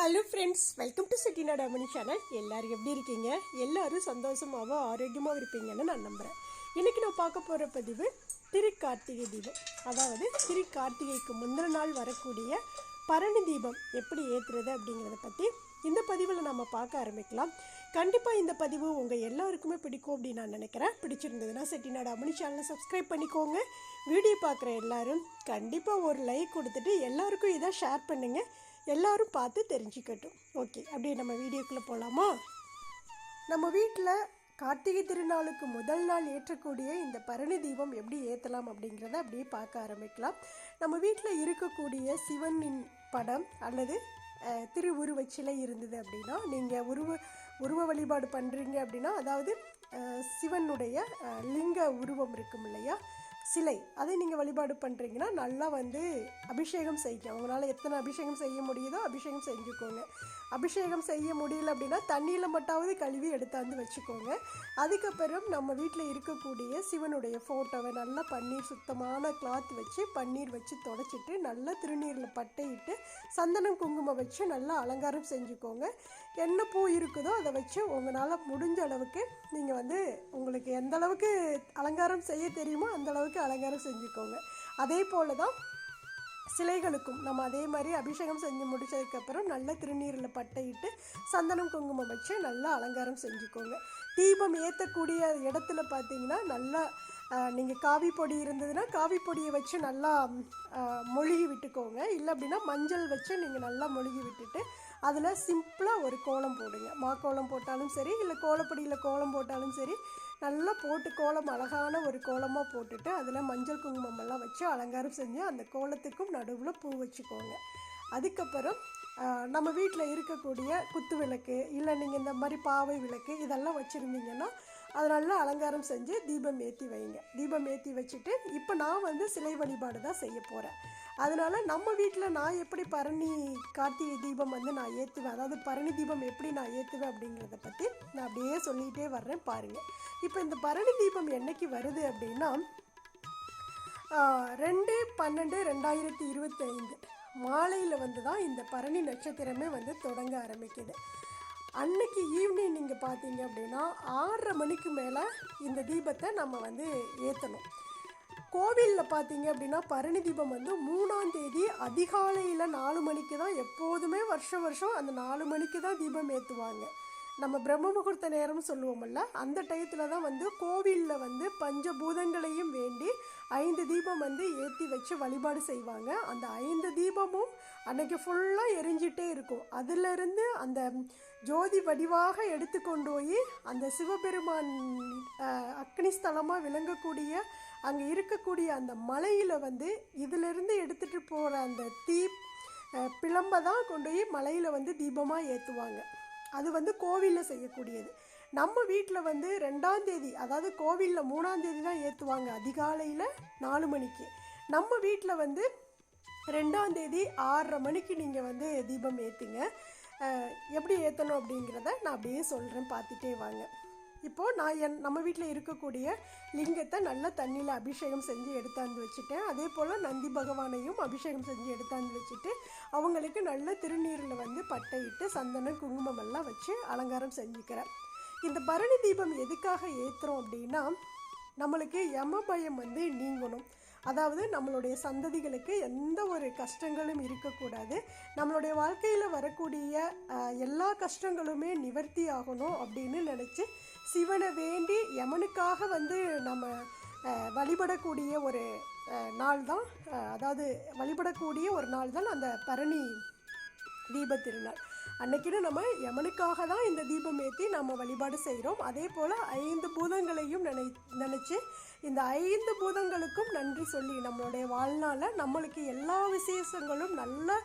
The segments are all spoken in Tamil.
Hello friends welcome to Chettinadu Amani channel எல்லோரும் எப்படி இருக்கீங்க? எல்லோரும் சந்தோஷமாகவும் ஆரோக்கியமாக இருப்பீங்கன்னு நான் நம்புகிறேன் இன்றைக்கி நான் பார்க்க போகிற பதிவு திருக்கார்த்திகை தீபம். அதாவது திருக்கார்த்திகைக்கு முந்தின நாள் வரக்கூடிய பரணி தீபம் எப்படி ஏற்றுறது அப்படிங்கிறத பற்றி இந்த பதிவில் நம்ம பார்க்க ஆரம்பிக்கலாம். கண்டிப்பாக இந்த பதிவு உங்கள் எல்லாருக்குமே பிடிக்கும் அப்படின்னு நான் நினைக்கிறேன். பிடிச்சிருந்ததுன்னா செட்டிநாடு அமனி சேனலை சப்ஸ்கிரைப் பண்ணிக்கோங்க. வீடியோ பார்க்குற எல்லாரும் கண்டிப்பாக ஒரு லைக் கொடுத்துட்டு எல்லாருக்கும் இதை ஷேர் பண்ணுங்கள் எல்லாரும் பார்த்து தெரிஞ்சுக்கட்டும். ஓகே அப்படியே நம்ம வீடியோக்குள்ளே போகலாமா நம்ம வீட்டில் கார்த்திகை திருநாளுக்கு முதல் நாள் ஏற்றக்கூடிய இந்த பரணி தீபம் எப்படி ஏற்றலாம் அப்படிங்கிறத அப்படியே பார்க்க ஆரம்பிக்கலாம். நம்ம வீட்டில் இருக்கக்கூடிய சிவனின் படம் அல்லது அஹ், சிலை இருந்தது அப்படின்னா நீங்கள் உருவ உருவ வழிபாடு பண்ணுறீங்க அப்படின்னா அதாவது சிவனுடைய லிங்க உருவம் இருக்கும் இல்லையா? சிலை அதை நீங்கள் வழிபாடு பண்ணுறீங்கன்னா நல்லா வந்து அபிஷேகம் செய்யும் உங்களால் எத்தனை அபிஷேகம் செய்ய முடியுதோ அபிஷேகம் செஞ்சுக்கோங்க. அபிஷேகம் செய்ய முடியல அப்படின்னா தண்ணியில் மட்டாவது கழுவி எடுத்தாந்து வச்சுக்கோங்க. அதுக்கப்புறம் நம்ம வீட்டில் இருக்கக்கூடிய சிவனுடைய ஃபோட்டோவை நல்லா பன்னீர் சுத்தமான கிளாத் வச்சு பன்னீர் வச்சு தொடச்சிட்டு நல்லா திருநீரில் பட்டையிட்டு சந்தனம் குங்குமம் வச்சு நல்லா அலங்காரம் செஞ்சுக்கோங்க. என்ன பூ இருக்குதோ அதை வச்சு உங்களால் முடிஞ்ச அளவுக்கு நீங்கள் வந்து உங்களுக்கு எந்த அளவுக்கு அலங்காரம் செய்ய தெரியுமோ அந்த அளவுக்கு அலங்காரம் செஞ்சுக்கோங்க. அதே போல் தான் சிலைகளுக்கும் நம்ம அதே மாதிரி அபிஷேகம் செஞ்சு முடிச்சதுக்கப்புறம் நல்ல திருநீரில் பட்டையிட்டு சந்தனம் குங்குமம் வச்சு நல்லா அலங்காரம் செஞ்சுக்கோங்க. தீபம் ஏற்றக்கூடிய இடத்துல பார்த்தீங்கன்னா நல்லா நீங்கள் காவி பொடி இருந்ததுன்னா காவி பொடியை வச்சு நல்லா மொழுகி விட்டுக்கோங்க. இல்லை அப்படின்னா மஞ்சள் வச்சு நீங்கள் நல்லா மொழுகி விட்டுட்டு அதில் சிம்பிளாக ஒரு கோலம் போடுங்க. மா கோலம் போட்டாலும் சரி இல்லை கோலப்படியில் கோலம் போட்டாலும் சரி நல்லா போட்டு கோலம் அழகான ஒரு கோலமாக போட்டுட்டு அதில் மஞ்சள் குங்குமம் எல்லாம் வச்சு அலங்காரம் செஞ்சு அந்த கோலத்துக்கும் நடுவில் பூ வச்சுக்கோங்க. அதுக்கப்புறம் நம்ம வீட்டில் இருக்கக்கூடிய குத்து விளக்கு இல்லை நீங்கள் இந்த மாதிரி பாவை விளக்கு இதெல்லாம் வச்சுருந்தீங்கன்னா அதை நல்லா அலங்காரம் செஞ்சு தீபம் ஏற்றி வைங்க. தீபம் ஏற்றி வச்சுட்டு இப்போ நான் வந்து சிலை வழிபாடு தான் செய்ய போகிறேன் அதனால் நம்ம வீட்டில் நான் எப்படி பரணி கார்த்திகை தீபம் வந்து நான் ஏற்றுவேன் அதாவது பரணி தீபம் எப்படி நான் ஏற்றுவேன் அப்படிங்கிறத பற்றி நான் அப்படியே சொல்லிகிட்டே வர்றேன் பாருங்கள் இப்போ இந்த பரணி தீபம் என்னைக்கு வருது அப்படின்னா ரெண்டு பன்னெண்டு ரெண்டாயிரத்தி இருபத்தைந்து மாலையில் வந்து தான் இந்த பரணி நட்சத்திரமே வந்து தொடங்க ஆரம்பிக்குது. அன்னைக்கு ஈவினிங் நீங்கள் பார்த்தீங்க அப்படின்னா ஆறரை மணிக்கு மேலே இந்த தீபத்தை நம்ம வந்து ஏற்றணும் கோவிலில் பார்த்தீங்க அப்படின்னா பரணி தீபம் வந்து மூணாம் தேதி அதிகாலையில் நாலு மணிக்கு தான் எப்போதுமே வருஷம் வருஷம் அந்த நாலு மணிக்கு தான் தீபம் ஏற்றுவாங்க நம்ம பிரம்ம முகூர்த்த நேரம் சொல்லுவோம்ல அந்த டயத்தில் தான் வந்து கோவிலில் வந்து பஞ்சபூதங்களையும் வேண்டி ஐந்து தீபம் வந்து ஏற்றி வச்சு வழிபாடு செய்வாங்க. அந்த ஐந்து தீபமும் அன்னைக்கு ஃபுல்லாக எரிஞ்சிட்டே இருக்கும். அதிலிருந்து அந்த ஜோதி வடிவாக எடுத்து கொண்டு போய் அந்த சிவபெருமான் அக்னி ஸ்தலமாக விளங்கக்கூடிய அங்கே இருக்கக்கூடிய அந்த மலையில் வந்து இதிலிருந்து எடுத்துகிட்டு போகிற அந்த தீ பிளம்பை தான் கொண்டு போய் மலையில் வந்து தீபமாக ஏற்றுவாங்க அது வந்து கோவிலில் செய்யக்கூடியது. நம்ம வீட்டில் வந்து ரெண்டாம் தேதி அதாவது கோவிலில் மூணாம் தேதி தான் ஏற்றுவாங்க அதிகாலையில் நாலு மணிக்கு. நம்ம வீட்டில் வந்து ரெண்டாம் தேதி ஆறரை மணிக்கு நீங்கள் வந்து தீபம் ஏற்றுங்க எப்படி ஏற்றணும் அப்படிங்கிறத நான் அப்படியே சொல்கிறேன் பார்த்துட்டே வாங்க. இப்போது நான் என் நம்ம வீட்டில் இருக்கக்கூடிய லிங்கத்தை நல்லா தண்ணியில் அபிஷேகம் செஞ்சு எடுத்தாந்து வச்சுட்டேன். அதே போல் நந்தி பகவானையும் அபிஷேகம் செஞ்சு எடுத்தாந்து வச்சுட்டு அவங்களுக்கு நல்ல திருநீரில் வந்து பட்டையிட்டு சந்தனம் குங்குமம் எல்லாம் வச்சு அலங்காரம் செஞ்சுக்கிறேன். இந்த பரணி தீபம் எதுக்காக ஏற்றுறோம் அப்படின்னா நம்மளுக்கு யம பயம் வந்து நீங்கணும். அதாவது நம்மளுடைய சந்ததிகளுக்கு எந்த ஒரு கஷ்டங்களும் இருக்கக்கூடாது. நம்மளுடைய வாழ்க்கையில் வரக்கூடிய எல்லா கஷ்டங்களுமே நிவர்த்தி ஆகணும் அப்படின்னு நினச்சி சிவனை வேண்டி யமனுக்காக வந்து நம்ம வழிபடக்கூடிய ஒரு நாள் தான் அதாவது வழிபடக்கூடிய ஒரு நாள் தான் அந்த பரணி தீப திருநாள் அன்னைக்குன்னு நம்ம யமனுக்காக தான் இந்த தீபம் ஏற்றி நம்ம வழிபாடு செய்கிறோம் அதே போல் ஐந்து பூதங்களையும் நினை நினச்சி இந்த ஐந்து பூதங்களுக்கும் நன்றி சொல்லி நம்மளுடைய வாழ்நாளில் நம்மளுக்கு எல்லா விசேஷங்களும் நல்ல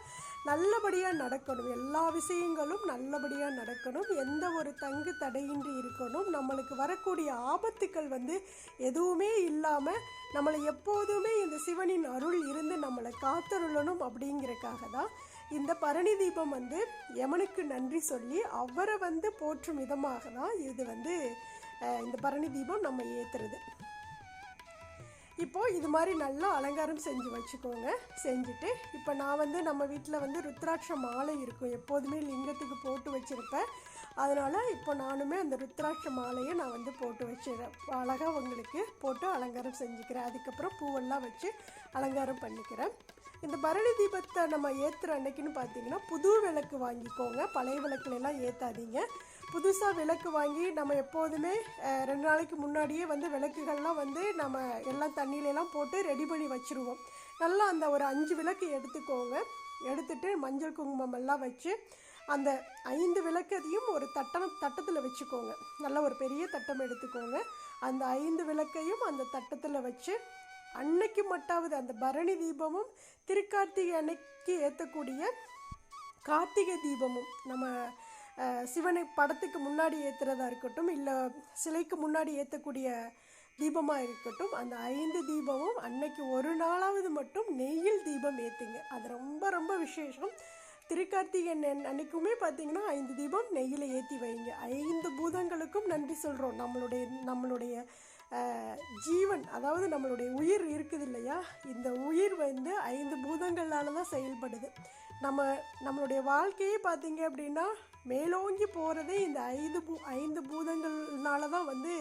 நல்லபடியாக நடக்கணும். எல்லா விஷயங்களும் நல்லபடியாக நடக்கணும். எந்த ஒரு தங்கு தடையின்றி இருக்கணும். நம்மளுக்கு வரக்கூடிய ஆபத்துக்கள் வந்து எதுவுமே இல்லாமல் நம்மளை எப்போதுமே இந்த சிவனின் அருள் இருந்து நம்மளை காத்தருளணும் அப்படிங்கிறக்காக தான் இந்த பரணி தீபம் வந்து யமனுக்கு நன்றி சொல்லி அவரை வந்து போற்றும் விதமாக தான் இது வந்து இந்த பரணி தீபம் நம்ம ஏற்றுறது இப்போது இது மாதிரி நல்லா அலங்காரம் செஞ்சு வச்சுக்கோங்க. செஞ்சுட்டு இப்போ நான் வந்து நம்ம வீட்டில் வந்து ருத்ராட்ச மாலை இருக்கும். எப்போதுமே லிங்கத்துக்கு போட்டு வச்சுருப்பேன். அதனால் இப்போ நானுமே அந்த ருத்ராட்ச மாலையை நான் வந்து போட்டு வச்சிடுறேன். அழகாக உங்களுக்கு போட்டு அலங்காரம் செஞ்சுக்கிறேன். அதுக்கப்புறம் பூவெல்லாம் வச்சு அலங்காரம் பண்ணிக்கிறேன். இந்த பரணி தீபத்தை நம்ம ஏற்றுற அன்னைக்குன்னு பார்த்தீங்கன்னா புது விளக்கு வாங்கிக்கோங்க. பழைய விளக்குலெல்லாம் ஏற்றாதீங்க புதுசாக விளக்கு வாங்கி நம்ம எப்போதுமே ரெண்டு நாளைக்கு முன்னாடியே வந்து விளக்குகள்லாம் வந்து நம்ம எல்லாம் தண்ணியிலலாம் போட்டு ரெடி பண்ணி வச்சுருவோம். நல்லா அந்த ஒரு அஞ்சு விளக்கு எடுத்துக்கோங்க. எடுத்துட்டு மஞ்சள் குங்குமம் எல்லாம் வச்சு அந்த ஐந்து விளக்கத்தையும் ஒரு தட்டம் தட்டத்தில் வச்சுக்கோங்க. நல்ல ஒரு பெரிய தட்டம் எடுத்துக்கோங்க. அந்த ஐந்து விளக்கையும் அந்த தட்டத்தில் வச்சு அன்னைக்கு மட்டாவது அந்த பரணி தீபமும் திருக்கார்த்திகை அன்னைக்கு ஏற்றக்கூடிய கார்த்திகை தீபமும் நம்ம சிவனை படத்துக்கு முன்னாடி ஏற்றுறதா இருக்கட்டும் இல்லை சிலைக்கு முன்னாடி ஏற்றக்கூடிய தீபமாக இருக்கட்டும் அந்த ஐந்து தீபமும் அன்னைக்கு ஒரு நாளாவது மட்டும் நெய்யில் தீபம் ஏற்றுங்க அது ரொம்ப ரொம்ப விசேஷம். திருக்கார்த்திகை அன்னைக்குமே பார்த்தீங்கன்னா ஐந்து தீபம் நெய்யில் ஏற்றி வைங்க. ஐந்து பூதங்களுக்கும் நன்றி சொல்கிறோம் நம்மளுடைய நம்மளுடைய ஜீவன் அதாவது நம்மளுடைய உயிர் இருக்குது இல்லையா இந்த உயிர் வந்து ஐந்து பூதங்களால் தான் செயல்படுது. நம்ம நம்மளுடைய வாழ்க்கையே பார்த்தீங்க அப்படின்னா மேலோங்கி போகிறதே இந்த ஐந்து பூ ஐந்து பூதங்கள்னால தான் வந்து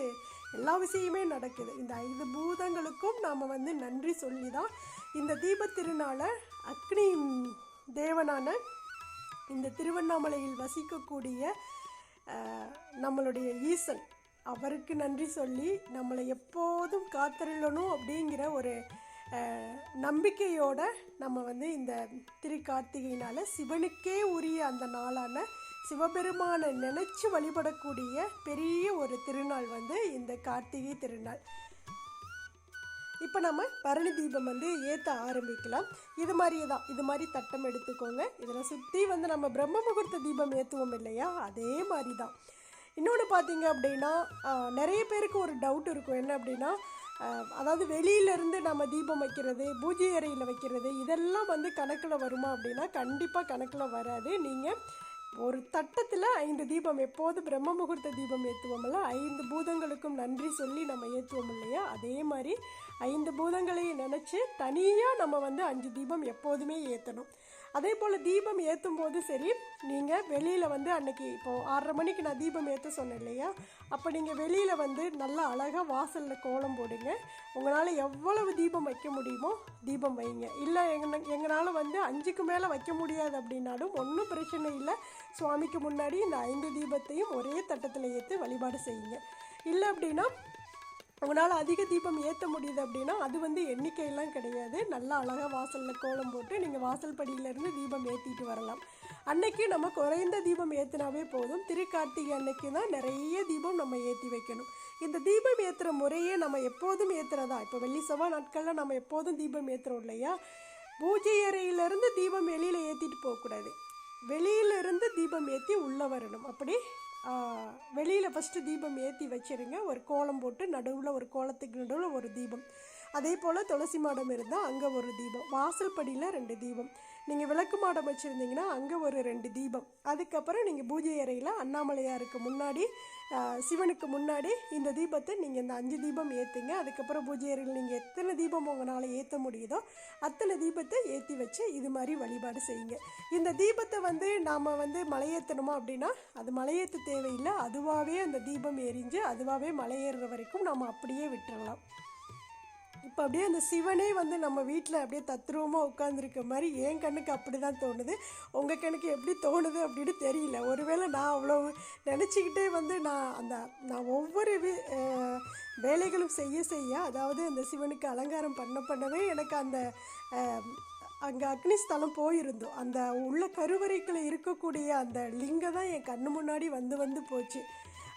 எல்லா விஷயமே நடக்குது. இந்த ஐந்து பூதங்களுக்கும் நாம் வந்து நன்றி சொல்லி தான் இந்த தீபத்திருநாளை அக்னி தேவனான இந்த திருவண்ணாமலையில் வசிக்கக்கூடிய நம்மளுடைய ஈசன் அவருக்கு நன்றி சொல்லி நம்மளை எப்போதும் காத்தருளணும் அப்படிங்கிற ஒரு நம்பிக்கையோட நம்ம வந்து இந்த திருக்கார்த்திகையினால சிவனுக்கே உரிய அந்த நாளான சிவபெருமானை நினச்சி வழிபடக்கூடிய பெரிய ஒரு திருநாள் வந்து இந்த கார்த்திகை திருநாள். இப்போ நம்ம பரணி தீபம் வந்து ஏற்ற ஆரம்பிக்கலாம். இது மாதிரியே தான் இது மாதிரி தட்டம் எடுத்துக்கோங்க. இதில் சுற்றி வந்து நம்ம பிரம்ம முகூர்த்த தீபம் ஏற்றுவோம் இல்லையா? அதே மாதிரி தான் இன்னொன்று பார்த்தீங்க அப்படின்னா நிறைய பேருக்கு ஒரு டவுட் இருக்கும். என்ன அப்படின்னா அதாவது வெளியிலேருந்து நம்ம தீபம் வைக்கிறது பூஜை அறையில் வைக்கிறது இதெல்லாம் வந்து கணக்கில் வருமா அப்படின்னா கண்டிப்பாக கணக்கில் வராது. நீங்கள் ஒரு தட்டத்தில் ஐந்து தீபம் எப்போது பிரம்ம முகூர்த்த தீபம் ஏற்றுவோம்ல ஐந்து பூதங்களுக்கும் நன்றி சொல்லி நம்ம ஏற்றுவோம் இல்லையா? அதே மாதிரி ஐந்து பூதங்களையும் நினச்சி தனியாக நம்ம வந்து அஞ்சு தீபம் எப்போதுமே ஏற்றணும் அதே போல் தீபம் ஏற்றும் போது சரி நீங்கள் வெளியில் வந்து அன்னைக்கு இப்போது ஆறரை மணிக்கு நான் தீபம் ஏற்ற சொன்னேன் இல்லையா? அப்போ நீங்கள் வெளியில் வந்து நல்லா அழகாக வாசலில் கோலம் போடுங்க. உங்களால் எவ்வளவு தீபம் வைக்க முடியுமோ தீபம் வைங்க. இல்லை எங்க எங்களால் வந்து அஞ்சுக்கு மேலே வைக்க முடியாது அப்படின்னாலும் ஒன்றும் பிரச்சனை இல்லை. சுவாமிக்கு முன்னாடி இந்த ஐந்து தீபத்தையும் ஒரே தட்டத்தில் ஏற்று வழிபாடு செய்யுங்க. இல்லை அப்படின்னா உங்களால் அதிக தீபம் ஏற்ற முடியுது அப்படின்னா அது வந்து எண்ணிக்கையெல்லாம் கிடையாது. நல்லா அழகாக வாசலில் கோலம் போட்டு நீங்கள் வாசல் படியிலேருந்து தீபம் ஏற்றிட்டு வரலாம். அன்னைக்கு நம்ம குறைந்த தீபம் ஏற்றினாவே போதும். திருக்கார்த்திகை அன்னைக்கு தான் நிறைய தீபம் நம்ம ஏற்றி வைக்கணும். இந்த தீபம் ஏற்றுற முறையே நம்ம எப்போதும் ஏற்றுறதா இப்போ வெள்ளி செவ்வாய் நாட்களில் நம்ம எப்போதும் தீபம் ஏற்றுறோம் இல்லையா? பூஜை அறையிலேருந்து தீபம் வெளியில் ஏற்றிட்டு போகக்கூடாது. வெளியிலிருந்து தீபம் ஏற்றி உள்ளே வரணும். அப்படி வெளியில் ஃபஸ்ட்டு தீபம் ஏற்றி வச்சிருங்க. ஒரு கோலம் போட்டு நடுவில் ஒரு கோலத்துக்கு நடுவில் ஒரு தீபம். அதே போல் துளசி மாடம் இருந்தால் அங்கே ஒரு தீபம். வாசல் படியில் ரெண்டு தீபம். நீங்கள் விளக்கு மாடம் வச்சுருந்தீங்கன்னா அங்கே ஒரு ரெண்டு தீபம். அதுக்கப்புறம் நீங்கள் பூஜை அறையில் அண்ணாமலையாருக்கு முன்னாடி சிவனுக்கு முன்னாடி இந்த தீபத்தை நீங்கள் இந்த அஞ்சு தீபம் ஏற்றுங்க அதுக்கப்புறம் பூஜை அறையில் நீங்கள் எத்தனை தீபம் உங்களால் ஏற்ற முடியுதோ அத்தனை தீபத்தை ஏற்றி வச்சு இது மாதிரி வழிபாடு செய்யுங்க. இந்த தீபத்தை வந்து நாம் வந்து மலையேற்றணுமா அப்படின்னா அது மலையேற்ற தேவையில்லை. அதுவாகவே அந்த தீபம் எரிஞ்சு அதுவாகவே மலையேறுற வரைக்கும் நம்ம அப்படியே விட்டுறலாம். இப்போ அப்படியே அந்த சிவனே வந்து நம்ம வீட்டில் அப்படியே தத்ரூபமாக உட்காந்துருக்க மாதிரி என் கண்ணுக்கு அப்படி தான் தோணுது. உங்கள் கண்ணுக்கு எப்படி தோணுது அப்படின்னு தெரியல. ஒருவேளை நான் அவ்வளோ நினச்சிக்கிட்டே வந்து நான் அந்த நான் ஒவ்வொரு வேலைகளும் செய்ய செய்ய அதாவது அந்த சிவனுக்கு அலங்காரம் பண்ண பண்ணவே எனக்கு அந்த அங்கே அக்னிஸ்தலம் போயிருந்தோம் அந்த உள்ள கருவறைக்குள்ளே இருக்கக்கூடிய அந்த லிங்கம் தான் என் கண்ணு முன்னாடி வந்து வந்து போச்சு.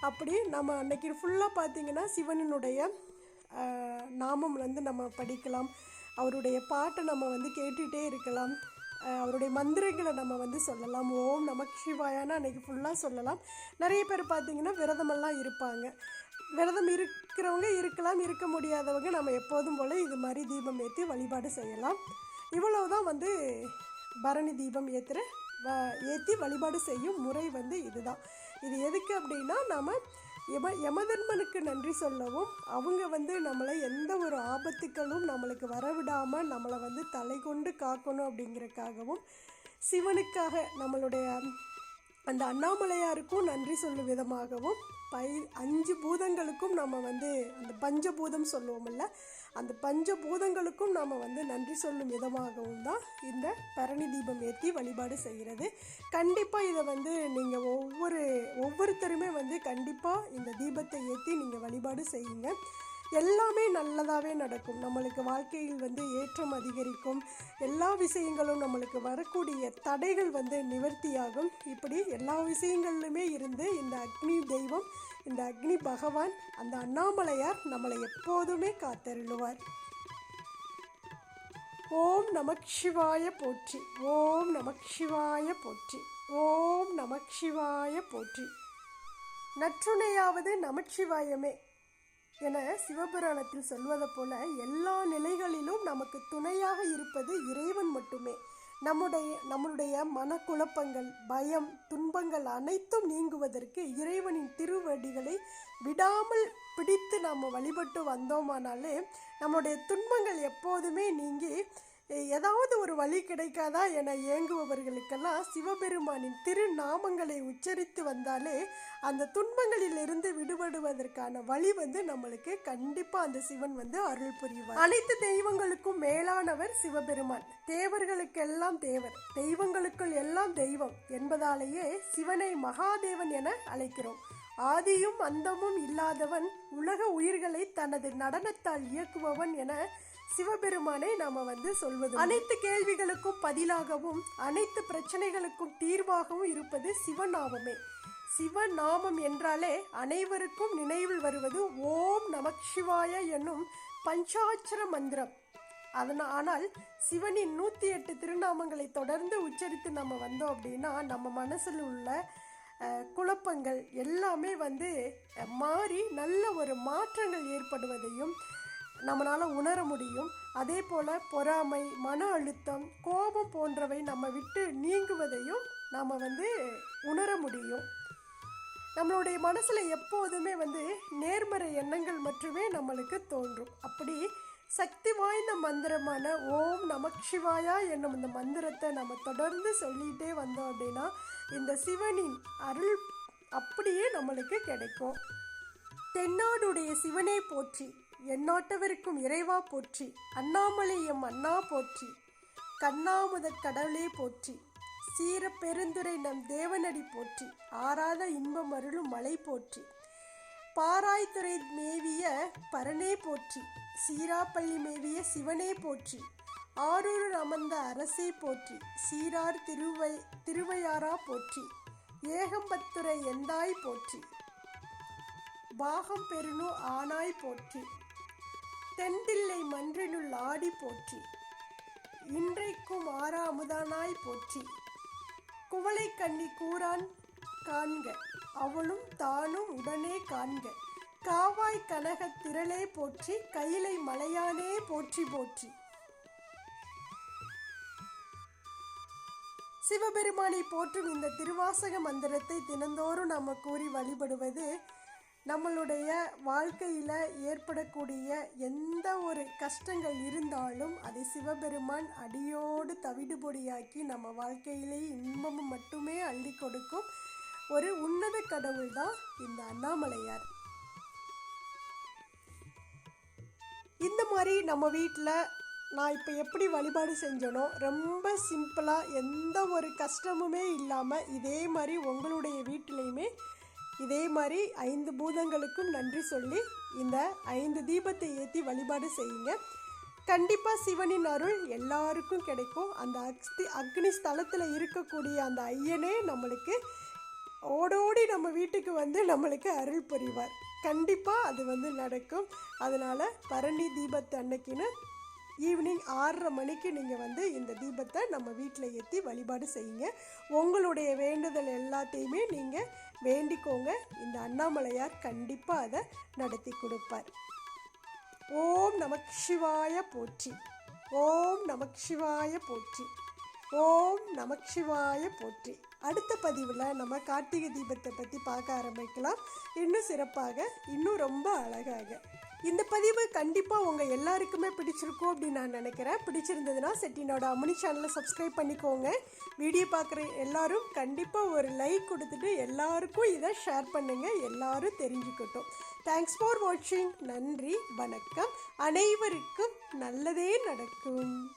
அப்படி நம்ம அன்னைக்கு ஃபுல்லாக பார்த்தீங்கன்னா சிவனினுடைய நாமம் வந்து நம்ம படிக்கலாம். அவருடைய பாட்டை நம்ம வந்து கேட்டுகிட்டே இருக்கலாம். அவருடைய மந்திரங்களை நம்ம வந்து சொல்லலாம். ஓம் நமக் சிவாயான்னு அன்னைக்கு ஃபுல்லாக சொல்லலாம். நிறைய பேர் பார்த்தீங்கன்னா விரதமெல்லாம் இருப்பாங்க. விரதம் இருக்கிறவங்க இருக்கலாம் இருக்க முடியாதவங்க நம்ம எப்போதும் போல் இது மாதிரி தீபம் ஏற்றி வழிபாடு செய்யலாம். இவ்வளவுதான் வந்து பரணி தீபம் ஏற்றுற வ ஏற்றி வழிபாடு செய்யும் முறை வந்து இதுதான். இது எதுக்கு அப்படின்னா நம்ம யம யமதர்மனுக்கு நன்றி சொல்லவும் அவங்க வந்து நம்மளை எந்த ஒரு ஆபத்துக்களும் நம்மளுக்கு வரவிடாமல் நம்மளை வந்து தலை கொண்டு காக்கணும் அப்படிங்கிறக்காகவும் சிவனுக்காக நம்மளுடைய அந்த அண்ணாமலையாருக்கும் நன்றி சொல்லும் விதமாகவும் பை அஞ்சு பூதங்களுக்கும் நம்ம வந்து அந்த பஞ்சபூதம் சொல்லுவோம்ல அந்த பஞ்சபூதங்களுக்கும் நாம் வந்து நன்றி சொல்லும் விதமாகவும் தான் இந்த பரணி தீபம் ஏற்றி வழிபாடு செய்கிறது. கண்டிப்பாக இதை வந்து நீங்கள் ஒவ்வொரு ஒவ்வொருத்தருமே வந்து கண்டிப்பாக இந்த தீபத்தை ஏற்றி நீங்கள் வழிபாடு செய்யுங்க. எல்லாமே நல்லதாகவே நடக்கும். நம்மளுக்கு வாழ்க்கையில் வந்து ஏற்றம் அதிகரிக்கும். எல்லா விஷயங்களும் நம்மளுக்கு வரக்கூடிய தடைகள் வந்து நிவர்த்தியாகும். இப்படி எல்லா விஷயங்கள்லுமே இருந்து இந்த அக்னி தெய்வம் இந்த அக்னி பகவான் அந்த அண்ணாமலையார் நம்மளை எப்போதுமே காத்தருளுவார். ஓம் நமக் சிவாய போற்றி. ஓம் நமக் சிவாய போற்றி. ஓம் நமக் சிவாய போற்றி. நற்றுணையாவது நமச்சிவாயமே. என சிவபுராணத்தில் சொல்வது போல எல்லா நிலைகளிலும் நமக்கு துணையாக இருப்பது இறைவன் மட்டுமே. நம்முடைய நம்மளுடைய மனக்குழப்பங்கள் பயம் துன்பங்கள் அனைத்தும் நீங்குவதற்கு இறைவனின் திருவடிகளை விடாமல் பிடித்து நாம் வழிபட்டு வந்தோமானாலே நம்முடைய துன்பங்கள் எப்போதுமே நீங்கி ஏதாவது ஒரு வழி கிடைக்காதா என ஏங்குபவர்களுக்கெல்லாம் சிவபெருமானின் திருநாமங்களை உச்சரித்து வந்தாலே அந்த துன்பங்களிலிருந்து விடுபடுவதற்கான வழி வந்து நம்மளுக்கு கண்டிப்பாக அந்த சிவன் வந்து அருள் புரிவார். அனைத்து தெய்வங்களுக்கும் மேலானவர் சிவபெருமான். தேவர்களுக்கெல்லாம் தேவர் தெய்வங்களுக்குள் எல்லாம் தெய்வம் என்பதாலேயே சிவனை மகாதேவன் என அழைக்கிறோம். ஆதியும் அந்தமும் இல்லாதவன் உலக உயிர்களை தனது நடனத்தால் இயக்குபவன் என சிவபெருமானை நாம வந்து சொல்வது அனைத்து கேள்விகளுக்கும் பதிலாகவும் அனைத்து பிரச்சனைகளுக்கும் தீர்வாகவும் இருப்பது சிவநாமமே. சிவநாமம் என்றாலே அனைவருக்கும் நினைவில் வருவது ஓம் நமக் சிவாய என்னும் பஞ்சாட்சர மந்திரம். அதனால் ஆனால் சிவனின் நூற்றி எட்டு திருநாமங்களை தொடர்ந்து உச்சரித்து நம்ம வந்தோம் அப்படின்னா நம்ம மனசில் உள்ள குழப்பங்கள் எல்லாமே வந்து மாறி நல்ல ஒரு மாற்றங்கள் ஏற்படுவதையும் நம்மளால் உணர முடியும். அதே போல் பொறாமை மன அழுத்தம் கோபம் போன்றவை நம்ம விட்டு நீங்குவதையும் நாம் வந்து உணர முடியும். நம்மளுடைய மனசில் எப்போதுமே வந்து நேர்மறை எண்ணங்கள் மட்டுமே நம்மளுக்கு தோன்றும். அப்படி சக்தி வாய்ந்த மந்திரமான ஓம் நமச்சிவாயா என்னும் இந்த மந்திரத்தை நம்ம தொடர்ந்து சொல்லிகிட்டே வந்தோம் அப்படின்னா இந்த சிவனின் அருள் அப்படியே நம்மளுக்கு கிடைக்கும். தென்னாடுடைய சிவனை போற்றி. எந்நாட்டவருக்கும் இறைவா போற்றி. அண்ணாமலை எம் அண்ணா போற்றி. கண்ணாமுத கடவுளே போற்றி. சீர பெருந்துரை நம் தேவனடி போற்றி. ஆறாத இன்பம் அருளும் மலை போற்றி. பாராய்த்துறை மேவிய பரனே போற்றி. சீராப்பள்ளி மேவிய சிவனே போற்றி. ஆரூர் அமர்ந்த அரசே போற்றி. சீரார் திருவை திருவையாரா போற்றி. ஏகம்பத்துறை எந்தாய் போற்றி. பாகம் பெருணு ஆனாய் போற்றி. தென்தில்லை மன்றினுள் ஆடி போற்றி. இன்றைக்கும் ஆறாமுதானாய் போற்றி. குவளை கண்ணி கூறான் காண்க அவளும் தானும் உடனே காண்க. காவாய் கனக திரளே போற்றி கையிலை மலையானே போற்றி போற்றி. சிவபெருமானை போற்றும் இந்த திருவாசக மந்திரத்தை தினந்தோறும் நம்ம கூறி வழிபடுவது நம்மளுடைய வாழ்க்கையில் ஏற்படக்கூடிய எந்த ஒரு கஷ்டங்கள் இருந்தாலும் அதை சிவபெருமான் அடியோடு தவிடுபொடியாக்கி நம்ம வாழ்க்கையிலே இன்பமும் மட்டுமே அள்ளி கொடுக்கும் ஒரு உன்னத கடவுள் தான் இந்த அண்ணாமலையார். இந்த மாதிரி நம்ம வீட்டில் நான் இப்போ எப்படி வழிபாடு செஞ்சனோ ரொம்ப சிம்பிளாக எந்த ஒரு கஷ்டமுமே இல்லாமல் இதே மாதிரி உங்களுடைய வீட்டிலையுமே இதே மாதிரி ஐந்து பூதங்களுக்கும் நன்றி சொல்லி இந்த ஐந்து தீபத்தை ஏற்றி வழிபாடு செய்யுங்க. கண்டிப்பாக சிவனின் அருள் எல்லாருக்கும் கிடைக்கும். அந்த அக்ஸ்தி அக்னி ஸ்தலத்தில் இருக்கக்கூடிய அந்த ஐயனே நம்மளுக்கு ஓடோடி நம்ம வீட்டுக்கு வந்து நம்மளுக்கு அருள் புரிவார். கண்டிப்பாக அது வந்து நடக்கும். அதனால் பரணி தீபத்து அன்னைக்குன்னு ஈவினிங் ஆறரை மணிக்கு நீங்கள் வந்து இந்த தீபத்தை நம்ம வீட்டில் ஏற்றி வழிபாடு செய்யுங்க. உங்களுடைய வேண்டுதல் எல்லாத்தையுமே நீங்கள் வேண்டிக்கோங்க. இந்த அண்ணாமலையார் கண்டிப்பாக அதை நடத்தி கொடுப்பார். ஓம் நமக் சிவாய போற்றி. ஓம் நமக் சிவாய போற்றி. ஓம் நமக் சிவாய போற்றி. அடுத்த பதிவில் நம்ம கார்த்திகை தீபத்தை பற்றி பார்க்க ஆரம்பிக்கலாம். இன்னும் சிறப்பாக இன்னும் ரொம்ப அழகாக. இந்த பதிவு கண்டிப்பாக உங்கள் எல்லாருக்குமே பிடிச்சிருக்கும் அப்படின்னு நான் நினைக்கிறேன். பிடிச்சிருந்ததுன்னா செட்டினோட அமுனி சேனலை சப்ஸ்கிரைப் பண்ணிக்கோங்க. வீடியோ பார்க்குற எல்லாரும் கண்டிப்பாக ஒரு லைக் கொடுத்துட்டு எல்லாருக்கும் இதை ஷேர் பண்ணுங்கள் எல்லாரும் தெரிஞ்சுக்கட்டும். தேங்க்ஸ் ஃபார் வாட்சிங் நன்றி வணக்கம். அனைவருக்கும் நல்லதே நடக்கும்.